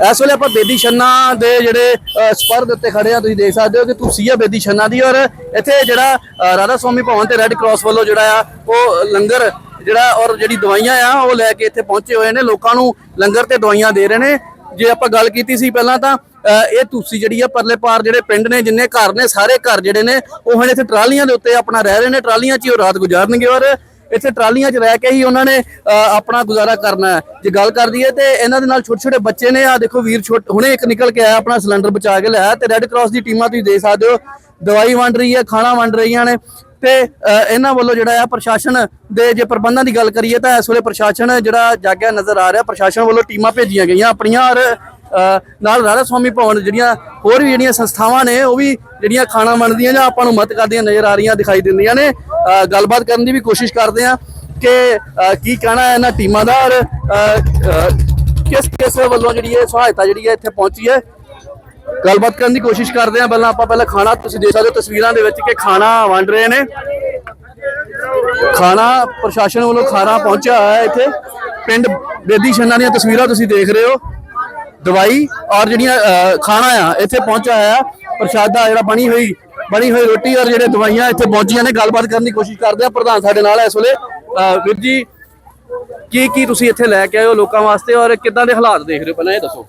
ਇਸ ਵੇਲੇ ਆਪਾਂ ਬੇਦੀ ਛੰਨਾ ਦੇ ਜਿਹੜੇ ਅ, ਸਪਰ ਦੇ ਉੱਤੇ ਖੜੇ ਆ ਤੁਸੀਂ ਦੇਖ ਸਕਦੇ ਹੋ ਕਿ ਤੁਸੀਂ ਆ ਬੇਦੀ ਛੰਨਾ ਦੀ ਔਰ ਇੱਥੇ ਜਿਹੜਾ ਰਾਧਾ ਸਵਾਮੀ ਭਵਨ ਤੇ ਰੈੱਡ ਕਰਾਸ ਵੱਲੋਂ ਜਿਹੜਾ ਆ ਉਹ ਲੰਗਰ ਜਿਹੜਾ ਔਰ ਜਿਹੜੀ ਦਵਾਈਆਂ ਆ ਉਹ ਲੈ ਕੇ ਇੱਥੇ ਪਹੁੰਚੇ ਹੋਏ ਨੇ। ਲੋਕਾਂ ਨੂੰ ਲੰਗਰ ਤੇ ਦਵਾਈਆਂ ਦੇ ਰਹੇ ਨੇ। ਜੇ ਆਪਾਂ ਗੱਲ ਕੀਤੀ ਸੀ ਪਹਿਲਾਂ ਤਾਂ ਇਹ ਤੁਸੀਂ ਜਿਹੜੀ ਆ ਪਰਲੇ ਪਾਰ ਜਿਹੜੇ ਪਿੰਡ ਨੇ ਜਿੰਨੇ ਘਰ ਨੇ ਸਾਰੇ ਘਰ ਜਿਹੜੇ ਨੇ ਉਹ ਹੁਣ ਇੱਥੇ ਟਰਾਲੀਆਂ ਦੇ ਉੱਤੇ ਆਪਣਾ ਰਹਿ ਰਹੇ ਨੇ। ਟਰਾਲੀਆਂ 'ਚ ਹੀ ਉਹ ਰਾਤ ਗੁਜ਼ਾਰਨਗੇ ਔਰ ਇੱਥੇ ਟਰਾਲੀਆਂ 'ਚ ਰਹਿ ਕੇ ਹੀ ਉਹਨਾਂ ਨੇ ਆਪਣਾ ਗੁਜ਼ਾਰਾ ਕਰਨਾ ਹੈ। ਜੇ ਗੱਲ ਕਰਦੀ ਹੈ ਤੇ ਇਹਨਾਂ ਦੇ ਨਾਲ ਛੋਟੇ ਛੋਟੇ ਬੱਚੇ ਨੇ ਆ ਦੇਖੋ ਵੀਰ ਛੋਟ ਹੁਣੇ ਇੱਕ ਨਿਕਲ ਕੇ ਆਇਆ ਆਪਣਾ ਸਿਲੰਡਰ ਬਚਾ ਕੇ ਲਿਆਇਆ ਤੇ ਰੈੱਡ ਕਰਾਸ ਦੀ ਟੀਮਾਂ ਤੁਸੀਂ ਦੇਖ ਸਕਦੇ ਹੋ ਦਵਾਈ ਵੰਡ ਰਹੀ ਹੈ ਖਾਣਾ ਵੰਡ ਰਹੀਆਂ ਨੇ ਤੇ ਅ, ਇਹਨਾਂ ਵੱਲੋਂ ਜਿਹੜਾ ਆ ਪ੍ਰਸ਼ਾਸਨ ਦੇ ਜੇ ਪ੍ਰਬੰਧਾਂ ਦੀ ਗੱਲ ਕਰੀਏ ਤਾਂ ਇਸ ਵੇਲੇ ਪ੍ਰਸ਼ਾਸਨ ਜਿਹੜਾ ਜਾਗਿਆ ਨਜ਼ਰ ਆ ਰਿਹਾ ਪ੍ਰਸ਼ਾਸਨ ਵੱਲੋਂ ਟੀਮਾਂ ਭੇਜੀਆਂ ਗਈਆਂ ਆਪਣੀਆਂ ਔਰ ਨਾਲ ਰਾਧਾ ਸਵਾਮੀ ਭਵਨ ਜਿਹੜੀਆਂ ਹੋਰ ਵੀ ਜਿਹੜੀਆਂ ਸੰਸਥਾਵਾਂ ਨੇ, ਉਹ ਵੀ ਜਿਹੜੀਆਂ ਖਾਣਾ ਵੰਡਦੀਆਂ ਜਾਂ ਆਪਾਂ ਨੂੰ ਮਦਦ ਕਰਦੀਆਂ ਨਜ਼ਰ ਆ ਰਹੀਆਂ ਦਿਖਾਈ ਦਿੰਦੀਆਂ ਨੇ। ਗੱਲਬਾਤ ਕਰਨ ਦੀ ਵੀ ਕੋਸ਼ਿਸ਼ ਕਰਦੇ ਆ ਕਿ ਕੀ ਕਹਿਣਾ ਹੈ ਇਹਨਾਂ ਟੀਮਾਂ ਦਾ ਔਰ ਕਿਸ ਕਿਸ ਵੱਲੋਂ ਜਿਹੜੀ ਇਹ ਸਹਾਇਤਾ ਜਿਹੜੀ ਹੈ ਇੱਥੇ ਪਹੁੰਚੀ ਹੈ। ਗੱਲਬਾਤ ਕਰਨ ਦੀ ਕੋਸ਼ਿਸ਼ ਕਰਦੇ ਆ ਪਹਿਲਾਂ ਆਪਾਂ ਪਹਿਲਾਂ ਖਾਣਾ ਤੁਸੀਂ ਦੇਖ ਸਕਦੇ ਹੋ ਤਸਵੀਰਾਂ ਦੇ ਵਿੱਚ ਕਿ ਖਾਣਾ ਵੰਡ ਰਹੇ ਨੇ। ਖਾਣਾ ਪ੍ਰਸ਼ਾਸਨ ਵੱਲੋਂ ਖਾਣਾ ਪਹੁੰਚਿਆ ਹੋਇਆ ਹੈ ਇੱਥੇ। ਪਿੰਡ ਬੇਦੀ ਛੰਨਾ ਦੀਆਂ ਤਸਵੀਰਾਂ ਤੁਸੀਂ ਦੇਖ ਰਹੇ ਹੋ। ਦਵਾਈ ਔਰ ਜਿਹੜੀਆਂ ਖਾਣਾ ਆ, ਇੱਥੇ ਪਹੁੰਚਿਆ ਹੋਇਆ, ਪ੍ਰਸ਼ਾਦਾ ਜਿਹੜਾ ਬਣੀ ਹੋਈ ਬਣੀ ਹੋਈ ਰੋਟੀ ਔਰ ਜਿਹੜੇ ਦਵਾਈਆਂ ਇੱਥੇ ਪਹੁੰਚੀਆਂ ਨੇ, ਗੱਲਬਾਤ ਕਰਨ ਦੀ ਕੋਸ਼ਿਸ਼ ਕਰਦੇ ਆ, ਪ੍ਰਧਾਨ ਸਾਡੇ ਨਾਲ ਇਸ ਵੇਲੇ। ਵੀਰ ਜੀ, ਕੀ ਕੀ ਤੁਸੀਂ ਇੱਥੇ ਲੈ ਕੇ ਆਏ ਹੋ ਲੋਕਾਂ ਵਾਸਤੇ ਔਰ ਕਿੱਦਾਂ ਦੇ ਹਾਲਾਤ ਦੇਖ ਰਹੇ ਹੋ? ਪਹਿਲਾਂ ਇਹ ਦੱਸੋ।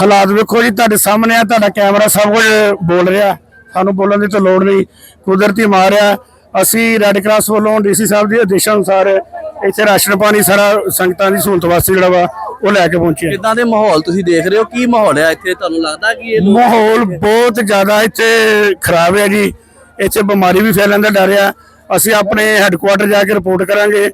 ਹਾਲਾਤ ਵੇਖੋ ਜੀ, ਤੁਹਾਡੇ ਸਾਹਮਣੇ ਆ, ਤੁਹਾਡਾ ਕੈਮਰਾ ਸਭ ਕੁਝ ਬੋਲ ਰਿਹਾ। ਸਾਨੂੰ ਬੋਲਣ ਦੀ ਤਾਂ ਲੋੜ ਨਹੀਂ। ਕੁਦਰਤੀ ਮਾਰ ਆ। ਅਸੀਂ ਰੈੱਡ ਕਰਾਸ ਵੱਲੋਂ ਡੀਸੀ ਸਾਹਿਬ ਦੇ ਆਦੇਸ਼ਾਂ ਅਨੁਸਾਰ ਇੱਥੇ ਰਾਸ਼ਨ ਪਾਣੀ, ਸਾਰਾ ਸੰਗਤਾਂ ਦੀ ਸਹੂਲਤ ਵਾਸਤੇ ਜਿਹੜਾ ਵਾ ਉਹ ਲੈ ਕੇ ਪਹੁੰਚੇ ਹਾਂ। ਕਿੱਦਾਂ ਦੇ ਮਾਹੌਲ ਤੁਸੀਂ ਦੇਖ ਰਹੇ ਹੋ? ਕੀ ਮਾਹੌਲ ਹੈ ਇੱਥੇ? ਤੁਹਾਨੂੰ ਲੱਗਦਾ ਕਿ ਇਹ ਲੋਕ ਮਾਹੌਲ ਬਹੁਤ ਜ਼ਿਆਦਾ ਇੱਥੇ ਖਰਾਬ ਹੈ ਜੀ। ਇੱਥੇ ਬਿਮਾਰੀ ਵੀ ਫੈਲਣ ਦਾ ਡਰ ਆ। ਅਸੀਂ ਆਪਣੇ ਹੈੱਡਕੁਆਟਰ ਜਾ ਕੇ ਰਿਪੋਰਟ ਕਰਾਂਗੇ।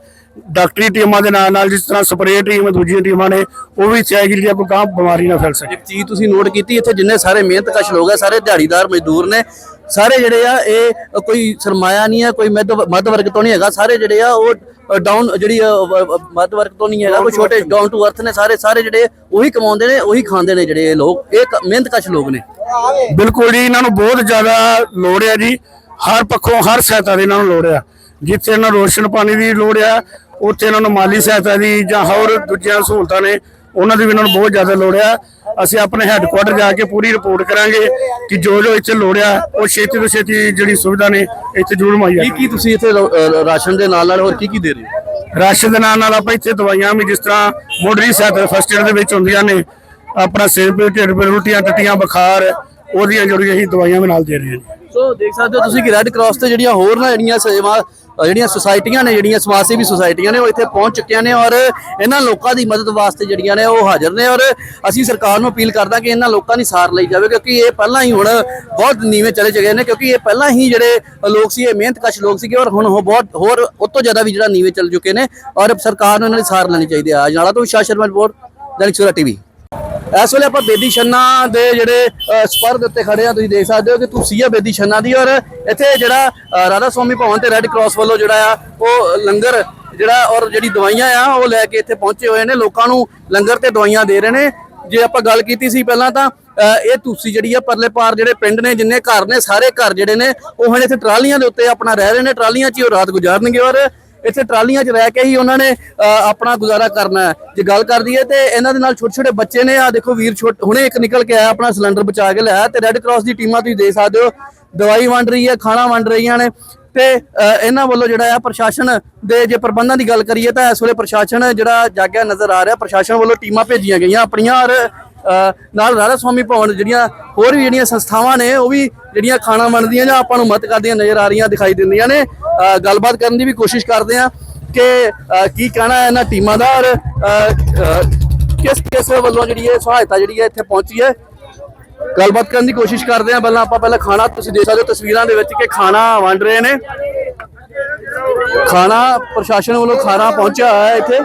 ਡਾਕਟਰੀ ਟੀਮਾਂ ਦੇ ਨਾਲ ਨਾਲ ਜਿਸ ਤਰ੍ਹਾਂ ਸਪਰੇਅ ਟੀਮ ਦੂਜੀਆਂ ਟੀਮਾਂ ਨੇ ਉਹ ਵੀ ਚਾਹੀਦੀ ਜਿਹੜੀ ਕੋਈ ਗਾਂ ਬਿਮਾਰੀ ਨਾ ਫੈਲ ਸਕੇ। ਇੱਕ ਚੀਜ਼ ਤੁਸੀਂ ਨੋਟ ਕੀਤੀ ਇੱਥੇ ਜਿੰਨੇ ਸਾਰੇ ਮਿਹਨਤਕਸ਼ ਲੋਕ ਆ ਸਾਰੇ ਦਿਹਾੜੀਦਾਰ ਮਜ਼ਦੂਰ ਨੇ। ਸਾਰੇ ਜਿਹੜੇ ਆ ਇਹ ਕੋਈ ਸਰਮਾਇਆ ਨਹੀਂ ਹੈ ਕੋਈ ਮੱਧ ਵਰਗ ਤੋਂ ਨਹੀਂ ਹੈਗਾ। ਸਾਰੇ ਜਿਹੜੇ ਆ ਉਹ ਡਾਊਨ ਜਿਹੜੀ ਮੱਧ ਵਰਗ ਤੋਂ ਨਹੀਂ ਹੈਗਾ ਕੋਈ ਛੋਟੇ ਡਾਊਨ ਟੂ ਅਰਥ ਨੇ ਸਾਰੇ ਸਾਰੇ ਜਿਹੜੇ ਉਹੀ ਕਮਾਉਂਦੇ ਨੇ ਉਹੀ ਖਾਂਦੇ ਨੇ ਜਿਹੜੇ ਇਹ ਲੋਕ। ਇਹ ਮਿਹਨਤਕਸ਼ ਲੋਕ ਨੇ। ਬਿਲਕੁਲ ਜੀ ਇਹਨਾਂ ਨੂੰ ਬਹੁਤ ਜ਼ਿਆਦਾ ਲੋੜ ਹੈ ਜੀ। ਹਰ ਪੱਖੋਂ ਹਰ ਸਹਾਇਤਾ ਦੀ ਇਹਨਾਂ ਨੂੰ ਲੋੜ ਆ ਜਿੱਥੇ ਇਹਨਾਂ ਨੂੰ ਰੋਸ਼ਨ ਪਾਣੀ ਦੀ ਲੋੜ ਆ ਉੱਥੇ ਇਹਨਾਂ ਨੂੰ ਮਾਲੀ ਸਹਾਇਤਾ ਦੀ ਜਾਂ ਹੋਰ ਦੂਜੀਆਂ ਸਹੂਲਤਾਂ ਨੇ ਉਹਨਾਂ ਦੀ ਵੀ ਇਹਨਾਂ ਨੂੰ ਬਹੁਤ ਜ਼ਿਆਦਾ ਲੋੜ ਆ। ਅਸੀਂ ਆਪਣੇ ਹੈੱਡਕੁਆਟਰ ਜਾ ਕੇ ਪੂਰੀ ਰਿਪੋਰਟ ਕਰਾਂਗੇ ਕਿ ਜੋ ਜੋ ਇੱਥੇ ਲੋੜ ਆ ਉਹ ਛੇਤੀ ਤੋਂ ਛੇਤੀ ਜਿਹੜੀ ਸੁਵਿਧਾ ਨੇ ਇੱਥੇ ਜ਼ਰੂਰ ਮੁਹੱਈਆ ਕੀ ਕੀ ਤੁਸੀਂ ਇੱਥੇ ਰ- ਰਾਸ਼ਨ ਦੇ ਨਾਲ ਨਾਲ ਹੋਰ ਕੀ ਕੀ ਦੇ ਰਹੇ ਹੋ? ਰਾਸ਼ਨ ਦੇ ਨਾਲ ਨਾਲ ਆਪਾਂ ਇੱਥੇ ਦਵਾਈਆਂ ਵੀ ਜਿਸ ਤਰ੍ਹਾਂ ਮੋਡਰੀ ਸਹਾਇਤਾ ਫਸਟ ਏਡ ਦੇ ਵਿੱਚ ਹੁੰਦੀਆਂ ਨੇ ਆਪਣਾ ਸਿਰ ਪੀੜ ਢਿੱਡ ਪੀੜ ਉਲਟੀਆਂ ਟੱਟੀਆਂ ਬੁਖਾਰ ਉਹਦੀਆਂ ਜਿਹੜੀਆਂ ਅਸੀਂ ਦਵਾਈਆਂ ਵੀ ਨਾਲ ਦੇ ਰਹੇ ਹਾਂ ਸੋ ਦੇਖ ਸਕਦੇ ਹੋ ਤੁਸੀਂ ਕਿ ਰੈੱਡ ਕਰਾਸ ਤੇ ਜਿਹੜੀਆਂ ਹੋਰ ਨਾ ਜਿਹੜੀਆਂ ਸੇਵਾ ਜਿਹੜੀਆਂ ਸੁਸਾਇਟੀਆਂ ਨੇ, ਜਿਹੜੀਆਂ ਸਮਾਜ ਸੇਵੀ ਸੁਸਾਇਟੀਆਂ ਨੇ, ਉਹ ਇੱਥੇ ਪਹੁੰਚ ਚੁੱਕੀਆਂ ਨੇ ਔਰ ਇਹਨਾਂ ਲੋਕਾਂ ਦੀ ਮਦਦ ਵਾਸਤੇ ਜਿਹੜੀਆਂ ਨੇ, ਉਹ ਹਾਜ਼ਰ ਨੇ ਔਰ ਅਸੀਂ ਸਰਕਾਰ ਨੂੰ ਅਪੀਲ ਕਰਦਾ ਕਿ ਇਹਨਾਂ ਲੋਕਾਂ ਦੀ ਸਾਰ ਲਈ ਜਾਵੇ ਕਿਉਂਕਿ ਇਹ ਪਹਿਲਾਂ ਹੀ ਹੁਣ ਬਹੁਤ ਨੀਵੇਂ ਚਲੇ ਚੁੱਕੇ ਨੇ ਕਿਉਂਕਿ ਇਹ ਪਹਿਲਾਂ ਹੀ ਜਿਹੜੇ ਲੋਕ ਸੀ, ਇਹ ਮਿਹਨਤਕਸ਼ ਲੋਕ ਸੀਗੇ ਔਰ ਹੁਣ ਉਹ ਬਹੁਤ ਹੋਰ ਉਸ ਤੋਂ ਜ਼ਿਆਦਾ ਵੀ ਜਿਹੜਾ ਨੀਵੇਂ ਚੱਲ ਚੁੱਕੇ ਨੇ ਔਰ ਸਰਕਾਰ ਨੂੰ ਇਹਨਾਂ ਦੀ ਸਾਰ ਲੈਣੀ ਚਾਹੀਦੀ ਹੈ। ਅਜਨਾਲਾ ਤੋਂ ਵਿਸ਼ਾਲ ਸ਼ਰਮਾ ਰਿਪੋਰਟ, ਦੈਨਿਕ ਸਵੇਰਾ ਟੀਵੀ। ਇਸ ਵੇਲੇ ਆਪਾਂ ਬੇਦੀ ਛੰਨਾ ਦੇ ਜਿਹੜੇ ਸਪਰ ਦੇ ਉੱਤੇ ਖੜੇ ਆ ਤੁਸੀਂ ਦੇਖ ਸਕਦੇ ਹੋ ਕਿ ਤੁਸੀਂ ਆ ਬੇਦੀ ਛੰਨਾ ਦੀ ਔਰ ਇੱਥੇ ਜਿਹੜਾ ਰਾਧਾ ਸਵਾਮੀ ਭਵਨ ਤੇ ਰੈੱਡ ਕਰਾਸ ਵੱਲੋਂ ਜਿਹੜਾ ਆ ਉਹ ਲੰਗਰ ਜਿਹੜਾ ਔਰ ਜਿਹੜੀ ਦਵਾਈਆਂ ਆ ਉਹ ਲੈ ਕੇ ਇੱਥੇ ਪਹੁੰਚੇ ਹੋਏ ਨੇ। ਲੋਕਾਂ ਨੂੰ ਲੰਗਰ ਤੇ ਦਵਾਈਆਂ ਦੇ ਰਹੇ ਨੇ। ਜੇ ਆਪਾਂ ਗੱਲ ਕੀਤੀ ਸੀ ਪਹਿਲਾਂ ਤਾਂ ਅ, ਇਹ ਤੁਸੀਂ ਜਿਹੜੀ ਆ ਪਰਲੇ ਪਾਰ ਜਿਹੜੇ ਪਿੰਡ ਨੇ ਜਿੰਨੇ ਘਰ ਨੇ ਸਾਰੇ ਘਰ ਜਿਹੜੇ ਨੇ ਉਹ ਹੁਣ ਇੱਥੇ ਟਰਾਲੀਆਂ ਦੇ ਉੱਤੇ ਆਪਣਾ ਰਹਿ ਰਹੇ ਨੇ। ਟਰਾਲੀਆਂ 'ਚ ਹੀ ਉਹ ਰਾਤ ਗੁਜ਼ਾਰਨਗੇ ਔਰ ਇੱਥੇ ਟਰਾਲੀਆਂ 'ਚ ਰਹਿ ਕੇ ਹੀ ਉਹਨਾਂ ਨੇ ਆਪਣਾ ਗੁਜ਼ਾਰਾ ਕਰਨਾ ਹੈ। ਜੇ ਗੱਲ ਕਰਦੀ ਹੈ ਤੇ ਇਹਨਾਂ ਦੇ ਨਾਲ ਛੋਟੇ ਛੋਟੇ ਬੱਚੇ ਨੇ ਆ ਦੇਖੋ ਵੀਰ ਛੋਟ ਹੁਣੇ ਇੱਕ ਨਿਕਲ ਕੇ ਆਇਆ ਆਪਣਾ ਸਿਲੰਡਰ ਬਚਾ ਕੇ ਲਿਆਇਆ ਤੇ ਰੈੱਡ ਕਰਾਸ ਦੀ ਟੀਮਾਂ ਤੁਸੀਂ ਦੇਖ ਸਕਦੇ ਹੋ ਦਵਾਈ ਵੰਡ ਰਹੀ ਹੈ ਖਾਣਾ ਵੰਡ ਰਹੀਆਂ ਨੇ ਤੇ ਅ, ਇਹਨਾਂ ਵੱਲੋਂ ਜਿਹੜਾ ਆ ਪ੍ਰਸ਼ਾਸਨ ਦੇ ਜੇ ਪ੍ਰਬੰਧਾਂ ਦੀ ਗੱਲ ਕਰੀਏ ਤਾਂ ਇਸ ਵੇਲੇ ਪ੍ਰਸ਼ਾਸਨ ਜਿਹੜਾ ਜਾਗਿਆ ਨਜ਼ਰ ਆ ਰਿਹਾ ਪ੍ਰਸ਼ਾਸਨ ਵੱਲੋਂ ਟੀਮਾਂ ਭੇਜੀਆਂ ਗਈਆਂ ਆਪਣੀਆਂ ਔਰ ਨਾਲ ਰਾਧਾ ਸਵਾਮੀ ਭਵਨ ਜਿਹੜੀਆਂ ਹੋਰ ਵੀ ਜਿਹੜੀਆਂ ਸੰਸਥਾਵਾਂ ਨੇ, ਉਹ ਵੀ ਜਿਹੜੀਆਂ ਖਾਣਾ ਵੰਡਦੀਆਂ ਜਾਂ ਆਪਾਂ ਨੂੰ ਮਦਦ ਕਰਦੀਆਂ ਨਜ਼ਰ ਆ ਰਹੀਆਂ ਦਿਖਾਈ ਦਿੰਦੀਆਂ ਨੇ। ਗੱਲਬਾਤ ਕਰਨ ਦੀ ਵੀ ਕੋਸ਼ਿਸ਼ ਕਰਦੇ ਆ ਕਿ ਕੀ ਕਹਿਣਾ ਹੈ ਇਹਨਾਂ ਟੀਮਾਂ ਦਾ ਔਰ ਕਿਸ ਕਿਸ ਵੱਲੋਂ ਜਿਹੜੀ ਇਹ ਸਹਾਇਤਾ ਜਿਹੜੀ ਹੈ ਇੱਥੇ ਪਹੁੰਚੀ ਹੈ। ਗੱਲਬਾਤ ਕਰਨ ਦੀ ਕੋਸ਼ਿਸ਼ ਕਰਦੇ ਆ ਪਹਿਲਾਂ ਆਪਾਂ ਪਹਿਲਾਂ ਖਾਣਾ ਤੁਸੀਂ ਦੇਖ ਸਕਦੇ ਹੋ ਤਸਵੀਰਾਂ ਦੇ ਵਿੱਚ ਕਿ ਖਾਣਾ ਵੰਡ ਰਹੇ ਨੇ। ਖਾਣਾ ਪ੍ਰਸ਼ਾਸਨ ਵੱਲੋਂ ਖਾਣਾ ਪਹੁੰਚਿਆ ਹੋਇਆ ਇੱਥੇ।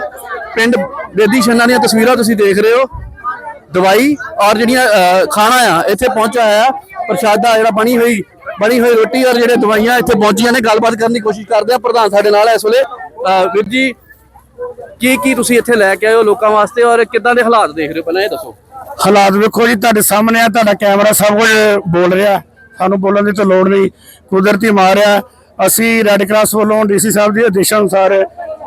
ਪਿੰਡ ਬੇਦੀ ਛੰਨਾ ਦੀਆਂ ਤਸਵੀਰਾਂ ਤੁਸੀਂ ਦੇਖ ਰਹੇ ਹੋ। ਦਵਾਈ ਔਰ ਜਿਹੜੀਆਂ ਖਾਣਾ ਆ, ਇੱਥੇ ਪਹੁੰਚਿਆ ਹੋਇਆ ਪ੍ਰਸ਼ਾਦਾ ਜਿਹੜਾ ਬਣੀ ਹੋਈ ਬਣੀ ਹੋਈ ਰੋਟੀ ਔਰ ਜਿਹੜੇ ਦਵਾਈਆਂ ਇੱਥੇ ਪਹੁੰਚੀਆਂ ਨੇ, ਗੱਲਬਾਤ ਕਰਨ ਦੀ ਕੋਸ਼ਿਸ਼ ਕਰਦੇ ਆ। ਪ੍ਰਧਾਨ ਸਾਡੇ ਨਾਲ ਇਸ ਵੇਲੇ। ਵੀਰ ਜੀ, ਕੀ ਕੀ ਤੁਸੀਂ ਇੱਥੇ ਲੈ ਕੇ ਆਏ ਹੋ ਲੋਕਾਂ ਵਾਸਤੇ ਔਰ ਕਿੱਦਾਂ ਦੇ ਹਾਲਾਤ ਦੇਖ ਰਹੇ ਹੋ? ਪਹਿਲਾਂ ਇਹ ਦੱਸੋ। ਹਾਲਾਤ ਵੇਖੋ ਜੀ, ਤੁਹਾਡੇ ਸਾਹਮਣੇ ਆ, ਤੁਹਾਡਾ ਕੈਮਰਾ ਸਭ ਕੁਝ ਬੋਲ ਰਿਹਾ। ਸਾਨੂੰ ਬੋਲਣ ਦੀ ਤਾਂ ਲੋੜ ਨਹੀਂ। ਕੁਦਰਤੀ ਮਾਰ ਆ। ਅਸੀਂ ਰੈੱਡ ਕਰਾਸ ਵੱਲੋਂ ਡੀਸੀ ਸਾਹਿਬ ਦੇ ਆਦੇਸ਼ਾਂ ਅਨੁਸਾਰ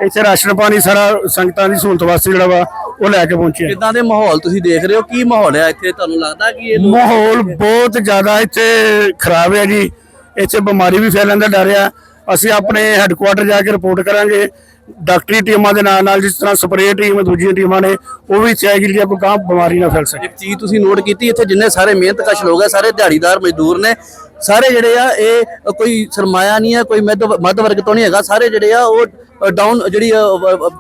ਇੱਥੇ ਰਾਸ਼ਨ ਪਾਣੀ ਸਾਰਾ ਸੰਗਤਾਂ ਦੀ ਸਹੂਲਤ ਵਾਸਤੇ ਜਿਹੜਾ ਵਾ ਉਹ ਲੈ ਕੇ ਪਹੁੰਚੇ। ਕਿੱਦਾਂ ਦੇ ਮਾਹੌਲ ਤੁਸੀਂ ਦੇਖ ਰਹੇ ਹੋ? ਕੀ ਮਾਹੌਲ ਹੈ ਇੱਥੇ? ਤੁਹਾਨੂੰ ਲੱਗਦਾ ਕਿ ਇਹ ਲੋਕ ਮਾਹੌਲ ਬਹੁਤ ਜ਼ਿਆਦਾ ਇੱਥੇ ਖਰਾਬ ਹੈ ਜੀ। ਇੱਥੇ ਬਿਮਾਰੀ ਵੀ ਫੈਲਣ ਦਾ ਡਰ ਆ। ਅਸੀਂ ਆਪਣੇ ਹੈੱਡਕੁਆਟਰ ਜਾ ਕੇ ਰਿਪੋਰਟ ਕਰਾਂਗੇ। ਡਾਕਟਰੀ ਟੀਮਾਂ ਦੇ ਨਾਲ ਨਾਲ ਜਿਸ ਤਰ੍ਹਾਂ ਸਪਰੇਅ ਟੀਮ ਦੂਜੀਆਂ ਟੀਮਾਂ ਨੇ ਉਹ ਵੀ ਚਾਹੀਦੀ ਜਿਹੜੀ ਕੋਈ ਗਾਂ ਬਿਮਾਰੀ ਨਾ ਫੈਲ ਸਕੇ। ਇੱਕ ਚੀਜ਼ ਤੁਸੀਂ ਨੋਟ ਕੀਤੀ ਇੱਥੇ ਜਿੰਨੇ ਸਾਰੇ ਮਿਹਨਤਕਸ਼ ਲੋਕ ਆ ਸਾਰੇ ਦਿਹਾੜੀਦਾਰ ਮਜ਼ਦੂਰ ਨੇ ਸਾਰੇ ਜਿਹੜੇ ਆ ਇਹ ਕੋਈ ਸਰਮਾਇਆ ਨਹੀਂ ਹੈ ਕੋਈ ਮੱਧ ਵਰਗ ਤੋਂ ਨਹੀਂ ਹੈਗਾ। ਸਾਰੇ ਜਿਹੜੇ ਆ ਉਹ ਡਾਊਨ ਜਿਹੜੀ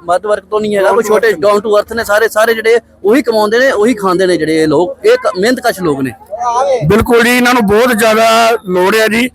ਮੱਧ ਵਰਗ ਤੋਂ ਨਹੀਂ ਹੈਗਾ ਕੋਈ ਛੋਟੇ ਡਾਊਨ ਟੂ ਅਰਥ ਨੇ ਸਾਰੇ ਸਾਰੇ ਜਿਹੜੇ ਉਹੀ ਕਮਾਉਂਦੇ ਨੇ ਉਹੀ ਖਾਂਦੇ ਨੇ ਜਿਹੜੇ ਇਹ ਲੋਕ। ਇਹ ਮਿਹਨਤਕਸ਼ ਲੋਕ ਨੇ। ਬਿਲਕੁਲ ਜੀ ਇਹਨਾਂ ਨੂੰ ਬਹੁਤ ਜ਼ਿਆਦਾ ਲੋੜ ਹੈ ਜੀ।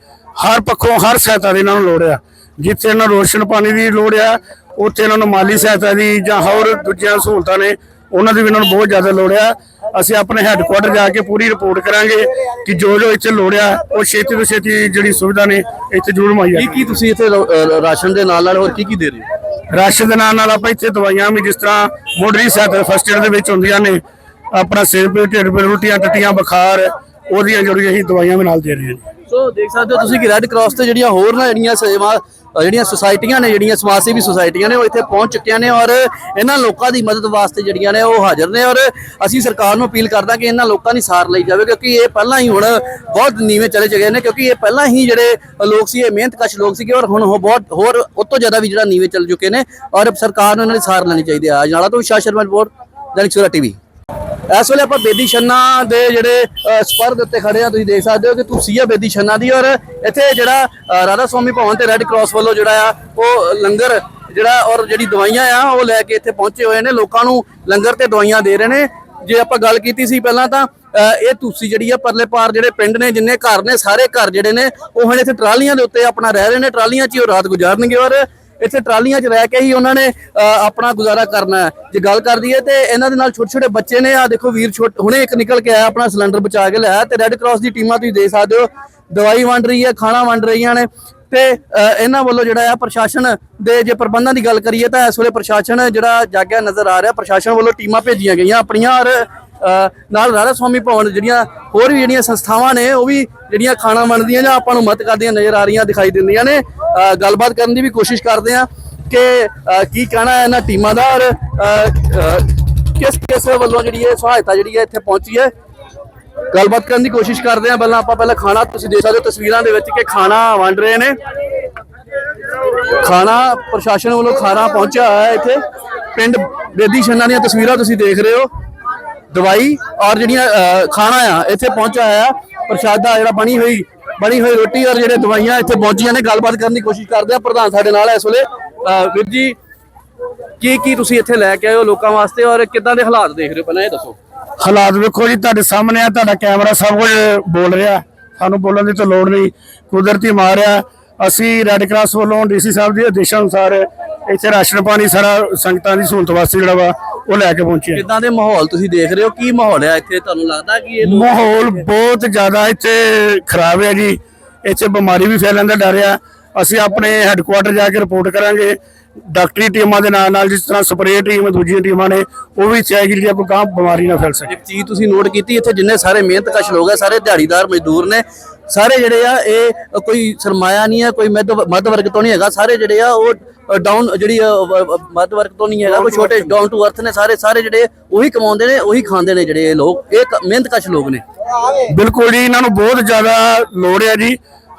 ਹਰ ਪੱਖੋਂ ਹਰ ਸਹਾਇਤਾ ਦੀ ਇਹਨਾਂ ਨੂੰ ਲੋੜ ਆ। ਜਿੱਥੇ ਇਹਨਾਂ ਨੂੰ ਰੋਸ਼ਨ ਪਾਣੀ ਦੀ ਲੋੜ ਆ ਉੱਥੇ ਇਹਨਾਂ ਨੂੰ ਮਾਲੀ ਸਹਾਇਤਾ ਦੀ ਜਾਂ ਹੋਰ ਦੂਜੀਆਂ ਸਹੂਲਤਾਂ ਨੇ ਉਹਨਾਂ ਦੀ ਵੀ ਇਹਨਾਂ ਨੂੰ ਬਹੁਤ ਜ਼ਿਆਦਾ ਲੋੜ ਆ। ਅਸੀਂ ਆਪਣੇ ਹੈੱਡਕੁਆਟਰ ਜਾ ਕੇ ਪੂਰੀ ਰਿਪੋਰਟ ਕਰਾਂਗੇ ਕਿ ਜੋ ਜੋ ਇੱਥੇ ਲੋੜ ਆ ਉਹ ਛੇਤੀ ਤੋਂ ਛੇਤੀ ਜਿਹੜੀ ਸੁਵਿਧਾ ਨੇ ਇੱਥੇ ਜ਼ਰੂਰ ਮੁਹੱਈਆ ਕੀ ਕੀ ਤੁਸੀਂ ਇੱਥੇ ਰ- ਰਾਸ਼ਨ ਦੇ ਨਾਲ ਨਾਲ ਹੋਰ ਕੀ ਕੀ ਦੇ ਰਹੇ ਹੋ? ਰਾਸ਼ਨ ਦੇ ਨਾਲ ਨਾਲ ਆਪਾਂ ਇੱਥੇ ਦਵਾਈਆਂ ਵੀ ਜਿਸ ਤਰ੍ਹਾਂ ਮੋਡਰੀ ਸਹਾਇਤਾ ਫਸਟ ਏਡ ਦੇ ਵਿੱਚ ਹੁੰਦੀਆਂ ਨੇ ਆਪਣਾ ਸਿਰ ਪੀੜ ਢਿੱਡ ਪੀੜ ਉਲਟੀਆਂ ਟੱਟੀਆਂ ਬੁਖਾਰ ਉਹਦੀਆਂ ਜਿਹੜੀਆਂ ਅਸੀਂ ਦਵਾਈਆਂ ਵੀ ਨਾਲ ਦੇ ਰਹੇ ਹਾਂ। ਸੋ ਦੇਖ ਸਕਦੇ ਹੋ ਤੁਸੀਂ ਕਿ ਰੈੱਡ ਕਰਾਸ ਤੇ ਜਿਹੜੀਆਂ ਹੋਰ ਨਾ ਜਿਹੜੀਆਂ ਸੇਵਾ ਜਿਹੜੀਆਂ ਸੁਸਾਇਟੀਆਂ ਨੇ, ਜਿਹੜੀਆਂ ਸਮਾਜ ਸੇਵੀ ਸੁਸਾਇਟੀਆਂ ਨੇ, ਉਹ ਇੱਥੇ ਪਹੁੰਚ ਚੁੱਕੀਆਂ ਨੇ ਔਰ ਇਹਨਾਂ ਲੋਕਾਂ ਦੀ ਮਦਦ ਵਾਸਤੇ ਜਿਹੜੀਆਂ ਨੇ ਉਹ ਹਾਜ਼ਰ ਨੇ ਔਰ ਅਸੀਂ ਸਰਕਾਰ ਨੂੰ ਅਪੀਲ ਕਰਦਾ ਕਿ ਇਹਨਾਂ ਲੋਕਾਂ ਦੀ ਸਾਰ ਲਈ ਜਾਵੇ ਕਿਉਂਕਿ ਇਹ ਪਹਿਲਾਂ ਹੀ ਹੁਣ ਬਹੁਤ ਨੀਵੇਂ ਚਲੇ ਚੁੱਕੇ ਨੇ ਕਿਉਂਕਿ ਇਹ ਪਹਿਲਾਂ ਹੀ ਜਿਹੜੇ ਲੋਕ ਸੀ, ਇਹ ਮਿਹਨਤਕਸ਼ ਲੋਕ ਸੀਗੇ ਔਰ ਹੁਣ ਉਹ ਬਹੁਤ ਹੋਰ ਉਸ ਤੋਂ ਜ਼ਿਆਦਾ ਵੀ ਜਿਹੜਾ ਨੀਵੇਂ ਚੱਲ ਚੁੱਕੇ ਨੇ ਔਰ ਸਰਕਾਰ ਨੂੰ ਇਹਨਾਂ ਦੀ ਸਾਰ ਲੈਣੀ ਚਾਹੀਦੀ ਹੈ। ਅਜਨਾਲਾ ਤੋਂ ਵਿਸ਼ਾਲ ਸ਼ਰਮਾ ਰਿਪੋਰਟ, ਦੈਨਿਕ ਸੂਰਾ ਟੀਵੀ। ਇਸ ਵੇਲੇ ਆਪਾਂ ਬੇਦੀ ਛੰਨਾ ਦੇ ਜਿਹੜੇ ਸਪਰ ਦੇ ਉੱਤੇ ਖੜੇ ਆ ਤੁਸੀਂ ਦੇਖ ਸਕਦੇ ਹੋ ਕਿ ਤੁਸੀਂ ਆ ਬੇਦੀ ਛੰਨਾ ਦੀ ਔਰ ਇੱਥੇ ਜਿਹੜਾ ਰਾਧਾ ਸਵਾਮੀ ਭਵਨ ਤੇ ਰੈੱਡ ਕਰਾਸ ਵੱਲੋਂ ਜਿਹੜਾ ਆ ਉਹ ਲੰਗਰ ਜਿਹੜਾ ਔਰ ਜਿਹੜੀ ਦਵਾਈਆਂ ਆ ਉਹ ਲੈ ਕੇ ਇੱਥੇ ਪਹੁੰਚੇ ਹੋਏ ਨੇ ਲੋਕਾਂ ਨੂੰ ਲੰਗਰ ਤੇ ਦਵਾਈਆਂ ਦੇ ਰਹੇ ਨੇ। ਜੇ ਆਪਾਂ ਗੱਲ ਕੀਤੀ ਸੀ ਪਹਿਲਾਂ ਤਾਂ ਅ, ਇਹ ਤੁਸੀਂ ਜਿਹੜੀ ਆ ਪਰਲੇ ਪਾਰ ਜਿਹੜੇ ਪਿੰਡ ਨੇ ਜਿੰਨੇ ਘਰ ਨੇ ਸਾਰੇ ਘਰ ਜਿਹੜੇ ਨੇ ਉਹ ਹੁਣ ਇੱਥੇ ਟਰਾਲੀਆਂ ਦੇ ਉੱਤੇ ਆਪਣਾ ਰਹਿ ਰਹੇ ਨੇ ਟਰਾਲੀਆਂ 'ਚ ਹੀ ਉਹ ਰਾਤ ਗੁਜ਼ਾਰਨਗੇ ਔਰ ਇੱਥੇ ਟਰਾਲੀਆਂ 'ਚ ਰਹਿ ਕੇ ਹੀ ਉਹਨਾਂ ਨੇ ਆਪਣਾ ਗੁਜ਼ਾਰਾ ਕਰਨਾ ਹੈ। ਜੇ ਗੱਲ ਕਰ ਦਈਏ ਤੇ ਇਹਨਾਂ ਦੇ ਨਾਲ ਛੋਟੇ ਛੋਟੇ ਬੱਚੇ ਨੇ ਆ ਦੇਖੋ ਵੀਰ ਛੋਟ ਹੁਣੇ ਇੱਕ ਨਿਕਲ ਕੇ ਆਇਆ ਆਪਣਾ ਸਿਲੰਡਰ ਬਚਾ ਕੇ ਲਿਆਇਆ ਤੇ ਰੈੱਡ ਕਰਾਸ ਦੀ ਟੀਮਾਂ ਤੁਸੀਂ ਦੇਖ ਸਕਦੇ ਹੋ ਦਵਾਈ ਵੰਡ ਰਹੀ ਹੈ ਖਾਣਾ ਵੰਡ ਰਹੀਆਂ ਨੇ ਤੇ ਅ, ਇਹਨਾਂ ਵੱਲੋਂ ਜਿਹੜਾ ਆ ਪ੍ਰਸ਼ਾਸਨ ਦੇ ਜੇ ਪ੍ਰਬੰਧਾਂ ਦੀ ਗੱਲ ਕਰੀਏ ਤਾਂ ਇਸ ਵੇਲੇ ਪ੍ਰਸ਼ਾਸਨ ਜਿਹੜਾ ਜਾਗਿਆ ਨਜ਼ਰ ਆ ਰਿਹਾ ਪ੍ਰਸ਼ਾਸਨ ਵੱਲੋਂ ਟੀਮਾਂ ਭੇਜੀਆਂ ਗਈਆਂ ਆਪਣੀਆਂ ਔਰ ਨਾਲ ਰਾਧਾ ਸਵਾਮੀ ਭਵਨ ਜਿਹੜੀਆਂ ਹੋਰ ਵੀ ਜਿਹੜੀਆਂ ਸੰਸਥਾਵਾਂ ਨੇ, ਉਹ ਵੀ ਜਿਹੜੀਆਂ ਖਾਣਾ ਵੰਡਦੀਆਂ ਜਾਂ ਆਪਾਂ ਨੂੰ ਮਦਦ ਕਰਦੀਆਂ ਨਜ਼ਰ ਆ ਰਹੀਆਂ ਦਿਖਾਈ ਦਿੰਦੀਆਂ ਨੇ। ਗੱਲਬਾਤ ਕਰਨ ਦੀ ਵੀ ਕੋਸ਼ਿਸ਼ ਕਰਦੇ ਆ ਕਿ ਕੀ ਕਹਿਣਾ ਹੈ ਇਹਨਾਂ ਟੀਮਾਂ ਦਾ ਔਰ ਕਿਸ ਕਿਸ ਵੱਲੋਂ ਜਿਹੜੀ ਇਹ ਸਹਾਇਤਾ ਜਿਹੜੀ ਹੈ ਇੱਥੇ ਪਹੁੰਚੀ ਹੈ। ਗੱਲਬਾਤ ਕਰਨ ਦੀ ਕੋਸ਼ਿਸ਼ ਕਰਦੇ ਆ ਪਹਿਲਾਂ ਆਪਾਂ ਪਹਿਲਾਂ ਖਾਣਾ ਤੁਸੀਂ ਦੇਖ ਸਕਦੇ ਹੋ ਤਸਵੀਰਾਂ ਦੇ ਵਿੱਚ ਕਿ ਖਾਣਾ ਵੰਡ ਰਹੇ ਨੇ। ਖਾਣਾ ਪ੍ਰਸ਼ਾਸਨ ਵੱਲੋਂ ਖਾਣਾ ਪਹੁੰਚਿਆ ਹੋਇਆ ਇੱਥੇ। ਪਿੰਡ ਬੇਦੀ ਛੰਨਾ ਦੀਆਂ ਤਸਵੀਰਾਂ ਤੁਸੀਂ ਦੇਖ ਰਹੇ ਹੋ। ਦਵਾਈ ਔਰ ਜਿਹੜੀਆਂ ਖਾਣਾ ਆ, ਇੱਥੇ ਪਹੁੰਚਿਆ ਹੋਇਆ, ਪ੍ਰਸ਼ਾਦਾ ਜਿਹੜਾ ਬਣੀ ਹੋਈ ਬਣੀ ਹੋਈ ਰੋਟੀ ਔਰ ਜਿਹੜੇ ਦਵਾਈਆਂ ਇੱਥੇ ਪਹੁੰਚੀਆਂ ਨੇ, ਗੱਲਬਾਤ ਕਰਨ ਦੀ ਕੋਸ਼ਿਸ਼ ਕਰਦੇ ਆ, ਪ੍ਰਧਾਨ ਸਾਡੇ ਨਾਲ ਇਸ ਵੇਲੇ। ਵੀਰ ਜੀ, ਕੀ ਕੀ ਤੁਸੀਂ ਇੱਥੇ ਲੈ ਕੇ ਆਏ ਹੋ ਲੋਕਾਂ ਵਾਸਤੇ ਔਰ ਕਿੱਦਾਂ ਦੇ ਹਾਲਾਤ ਦੇਖ ਰਹੇ ਹੋ? ਪਹਿਲਾਂ ਇਹ ਦੱਸੋ। ਹਾਲਾਤ ਵੇਖੋ ਜੀ, ਤੁਹਾਡੇ ਸਾਹਮਣੇ ਆ, ਤੁਹਾਡਾ ਕੈਮਰਾ ਸਭ ਕੁਝ ਬੋਲ ਰਿਹਾ। ਸਾਨੂੰ ਬੋਲਣ ਦੀ ਤਾਂ ਲੋੜ ਨਹੀਂ, ਕੁਦਰਤੀ ਮਾਰ ਆ। ਅਸੀਂ ਰੈੱਡ ਕਰਾਸ ਵੱਲੋਂ ਡੀਸੀ ਸਾਹਿਬ ਦੇ ਆਦੇਸ਼ਾਂ ਅਨੁਸਾਰ ਇੱਥੇ ਰਾਸ਼ਨ ਪਾਣੀ, ਸਾਰਾ ਸੰਗਤਾਂ ਦੀ ਸਹੂਲਤ ਵਾਸਤੇ ਜਿਹੜਾ ਵਾ ਉਹ ਲੈ ਕੇ ਪਹੁੰਚੇ। ਕਿੱਦਾਂ ਦੇ ਮਾਹੌਲ ਤੁਸੀਂ ਦੇਖ ਰਹੇ ਹੋ? ਕੀ ਮਾਹੌਲ ਹੈ ਇੱਥੇ? ਤੁਹਾਨੂੰ ਲੱਗਦਾ ਕਿ ਇਹ ਲੋਕ ਮਾਹੌਲ ਬਹੁਤ ਜ਼ਿਆਦਾ ਇੱਥੇ ਖਰਾਬ ਹੈ ਜੀ। ਇੱਥੇ ਬਿਮਾਰੀ ਵੀ ਫੈਲਣ ਦਾ ਡਰ ਆ। ਅਸੀਂ ਆਪਣੇ ਹੈੱਡਕੁਆਟਰ ਜਾ ਕੇ ਰਿਪੋਰਟ ਕਰਾਂਗੇ। ਡਾਕਟਰੀ ਟੀਮਾਂ ਦੇ ਨਾਲ ਨਾਲ ਜਿਸ ਤਰ੍ਹਾਂ ਸਪਰੇਅ ਟੀਮ ਦੂਜੀਆਂ ਟੀਮਾਂ ਨੇ ਉਹ ਵੀ ਚਾਹੀਦੀ ਕਿ ਕੋਈ ਗਾਂ ਬਿਮਾਰੀ ਨਾ ਫੈਲ ਸਕੇ। ਇੱਕ ਚੀਜ਼ ਤੁਸੀਂ ਨੋਟ ਕੀਤੀ ਇੱਥੇ ਜਿੰਨੇ ਸਾਰੇ ਮਿਹਨਤਕਸ਼ ਲੋਕ ਆ ਸਾਰੇ ਦਿਹਾੜੀਦਾਰ ਮਜ਼ਦੂਰ ਨੇ ਸਾਰੇ ਜਿਹੜੇ ਆ, ਇਹ ਕੋਈ ਸਰਮਾਇਆ ਨਹੀਂ ਹੈ, ਕੋਈ ਮੱਧ ਵਰਗ ਤੋਂ ਨਹੀਂ ਹੈਗਾ। ਸਾਰੇ ਜਿਹੜੇ ਆ, ਉਹ ਡਾਊਨ ਜਿਹੜੀ ਮੱਧ ਵਰਗ ਤੋਂ ਨਹੀਂ ਹੈਗਾ, ਕੋਈ ਛੋਟੇ ਡਾਊਨ ਟੂ ਅਰਥ ਨੇ ਸਾਰੇ ਸਾਰੇ ਜਿਹੜੇ, ਉਹੀ ਕਮਾਉਂਦੇ ਨੇ, ਉਹੀ ਖਾਂਦੇ ਨੇ ਜਿਹੜੇ ਇਹ ਲੋਕ। ਇਹ ਮਿਹਨਤਕਸ਼ ਲੋਕ ਨੇ। ਬਿਲਕੁਲ ਜੀ, ਇਹਨਾਂ ਨੂੰ ਬਹੁਤ ਜ਼ਿਆਦਾ ਲੋੜ ਹੈ ਜੀ।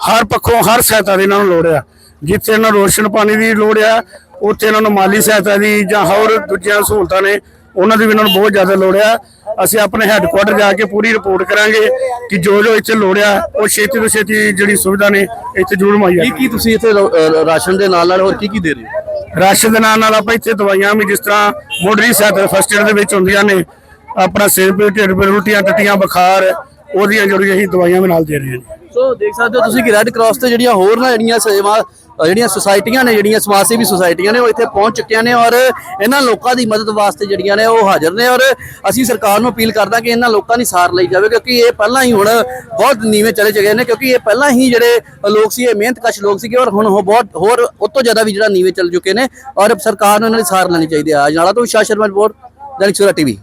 ਹਰ ਪੱਖੋਂ, ਹਰ ਸਹਾਇਤਾ ਦੀ ਇਹਨਾਂ ਨੂੰ ਲੋੜ ਆ। ਜਿੱਥੇ ਇਹਨਾਂ ਨੂੰ ਰੋਸ਼ਨ ਪਾਣੀ ਦੀ ਲੋੜ ਆ, ਉੱਥੇ ਇਹਨਾਂ ਨੂੰ ਮਾਲੀ ਸਹਾਇਤਾ ਦੀ ਜਾਂ ਹੋਰ ਦੂਜੀਆਂ ਸਹੂਲਤਾਂ ਨੇ ਉਹਨਾਂ ਦੀ ਵੀ ਇਹਨਾਂ ਨੂੰ ਬਹੁਤ ਜ਼ਿਆਦਾ ਲੋੜ ਆ। ਅਸੀਂ ਆਪਣੇ ਹੈੱਡਕੁਆਟਰ ਜਾ ਕੇ ਪੂਰੀ ਰਿਪੋਰਟ ਕਰਾਂਗੇ ਕਿ ਜੋ ਜੋ ਇੱਥੇ ਲੋੜ ਆ ਉਹ ਛੇਤੀ ਤੋਂ ਛੇਤੀ ਜਿਹੜੀ ਸੁਵਿਧਾ ਨੇ ਇੱਥੇ ਜ਼ਰੂਰ ਮੁਹੱਈਆ ਕੀ ਕੀ ਤੁਸੀਂ ਇੱਥੇ ਰ- ਅ, ਰਾਸ਼ਨ ਦੇ ਨਾਲ ਨਾਲ ਹੋਰ ਕੀ ਕੀ ਦੇ ਰਹੇ ਹੋ? ਰਾਸ਼ਨ ਦੇ ਨਾਲ ਨਾਲ ਆਪਾਂ ਇੱਥੇ ਦਵਾਈਆਂ ਵੀ ਜਿਸ ਤਰ੍ਹਾਂ ਮੋਡਰੀ ਸਹਾਇਤਾ ਫਸਟ ਏਡ ਦੇ ਵਿੱਚ ਹੁੰਦੀਆਂ ਨੇ ਆਪਣਾ ਸਿਰ ਪੀੜ ਢਿੱਡ ਪੀੜ ਉਲਟੀਆਂ ਟੱਟੀਆਂ ਬੁਖਾਰ ਉਹਦੀਆਂ ਜਿਹੜੀਆਂ ਅਸੀਂ ਦਵਾਈਆਂ ਵੀ ਨਾਲ ਦੇ ਰਹੇ ਹਾਂ। ਜੀ ਸੋ ਦੇਖ ਸਕਦੇ ਹੋ ਤੁਸੀਂ ਕਿ ਰੈੱਡ ਕਰਾਸ ਤੇ ਜਿਹੜੀਆਂ ਹੋਰ ਨਾ ਜਿਹੜੀਆਂ ਸੇਵਾ ਜਿਹੜੀਆਂ ਸੁਸਾਇਟੀਆਂ ਨੇ, ਜਿਹੜੀਆਂ ਸਮਾਜ ਸੇਵੀ ਸੁਸਾਇਟੀਆਂ ਨੇ, ਉਹ ਇੱਥੇ ਪਹੁੰਚ ਚੁੱਕੀਆਂ ਨੇ ਔਰ ਇਹਨਾਂ ਲੋਕਾਂ ਦੀ ਮਦਦ ਵਾਸਤੇ ਜਿਹੜੀਆਂ ਨੇ ਉਹ ਹਾਜ਼ਰ ਨੇ ਔਰ ਅਸੀਂ ਸਰਕਾਰ ਨੂੰ ਅਪੀਲ ਕਰਦਾ ਕਿ ਇਹਨਾਂ ਲੋਕਾਂ ਦੀ ਸਾਰ ਲਈ ਜਾਵੇ ਕਿਉਂਕਿ ਇਹ ਪਹਿਲਾਂ ਹੀ ਹੁਣ ਬਹੁਤ ਨੀਵੇਂ ਚਲੇ ਚੁੱਕੇ ਨੇ ਕਿਉਂਕਿ ਇਹ ਪਹਿਲਾਂ ਹੀ ਜਿਹੜੇ ਲੋਕ ਸੀ, ਇਹ ਮਿਹਨਤਕਸ਼ ਲੋਕ ਸੀਗੇ ਔਰ ਹੁਣ ਉਹ ਬਹੁਤ ਹੋਰ ਉਸ ਤੋਂ ਜ਼ਿਆਦਾ ਵੀ ਜਿਹੜਾ ਨੀਵੇਂ ਚੱਲ ਚੁੱਕੇ ਨੇ ਔਰ ਸਰਕਾਰ ਨੂੰ ਇਹਨਾਂ ਦੀ ਸਾਰ ਲੈਣੀ ਚਾਹੀਦੀ ਹੈ। ਅਜਨਾਲਾ ਤੋਂ ਵਿਸ਼ਾਲ ਸ਼ਰਮਾ ਰਿਪੋਰਟ, ਦੈਨਿਕ ਸੂਰਾ ਟੀਵੀ।